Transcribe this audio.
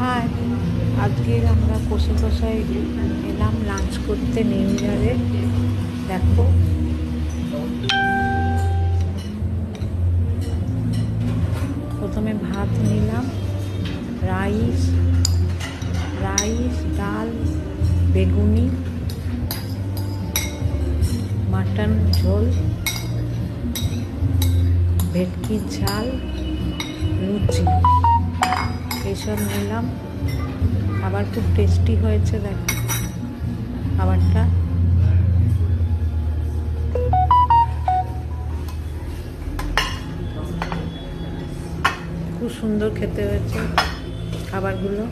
High. আজকে আমরা কষে কষায় এলাম লাঞ্চ করতে নিউ ইয়ারে দেখো। প্রথমে ভাত নিলাম, রাইস রাইস, ডাল, বেগুনি, মাটন ঝোল ভেটকির ঝাল লুচি এইসব নিলাম। খাবার খুব টেস্টি হয়েছে দেখ। খাবারটা। খুব সুন্দর খেতে হয়েছে খাবারগুলো।